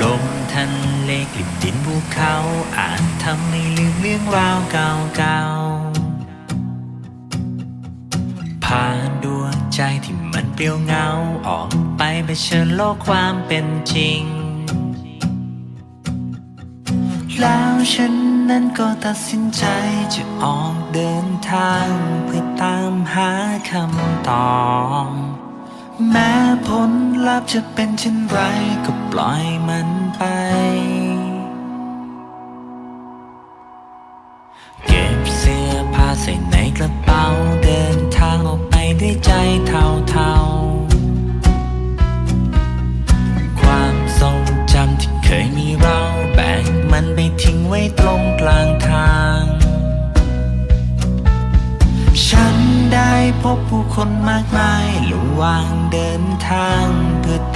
ลมทะเลกลิ่นดินภูเขาอาจทำให้ลืมเรื่องราวเก่าๆ ผ่านดวงใจที่มันเปลี่ยวเหงา ออกไปเผชิญโลกความเป็นจริง แล้วฉันนั้นก็ตัดสินใจจะออกเดินทางเพื่อตามหาคำตอบ แม้ผลลัพธ์จะเป็นเช่นไรก็ ปล่อยมันไป เก็บเสื้อผ้าใส่ในกระเป๋าเดินทางออกไปด้วยใจเท่าๆ ความทรงจำที่เคยมีเราแบกมันไปทิ้งไว้ตรงกลางทาง ฉันได้พบผู้คนมากมายระหว่างเดินทาง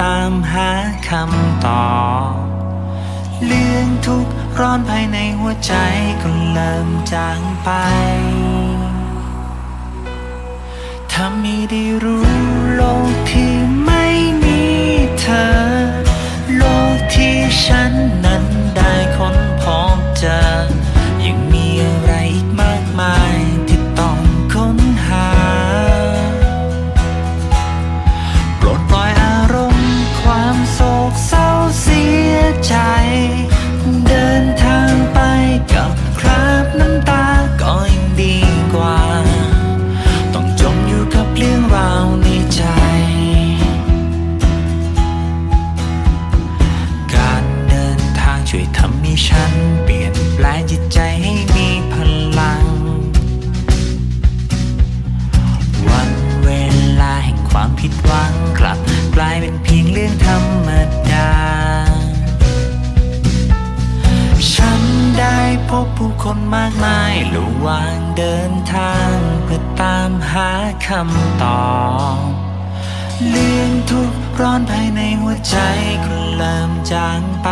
ตามหาคำตอบเรื่องทุกร้อนภายในหัวใจก็เริ่มจางไปถ้ามีได้รู้โลกที่ ใจ การเดินทางช่วยทำให้ฉัน เปลี่ยนแปลงจิตใจให้มีพลัง วันเวลาแห่งความผิดหวังกลับกลายเป็นเพียงเรื่องธรรมดา ฉันได้พบผู้คนมากมายระหว่างเดินทางเพื่อตามหาคำตอบ เรื่องทุกร้อนภายในหัวใจคุณเริ่มจางไป